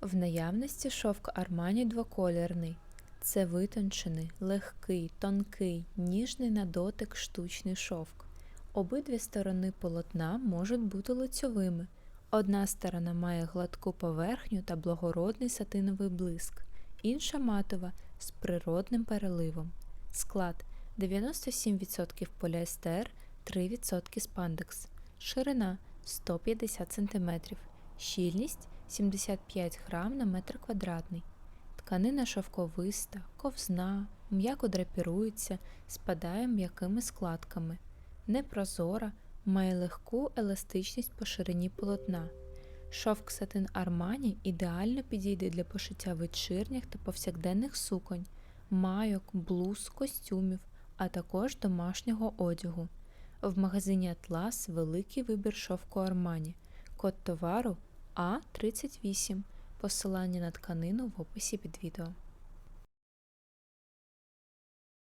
В наявності шовк Армані двоколірний. Це витончений, легкий, тонкий, ніжний на дотик штучний шовк. Обидві сторони полотна можуть бути лицьовими. Одна сторона має гладку поверхню та благородний сатиновий блиск, інша матова з природним переливом. Склад 97% поліестер, 3% спандекс. Ширина 150 см. Щільність 75 грам на метр квадратний. Тканина шовковиста, ковзна, м'яко драпірується, спадає м'якими складками. Непрозора, має легку еластичність по ширині полотна. Шовк сатин Армані ідеально підійде для пошиття вечірніх та повсякденних суконь, майок, блуз, костюмів, а також домашнього одягу. В магазині Атлас великий вибір шовку Армані. Код товару А38. Посилання на тканину в описі під відео.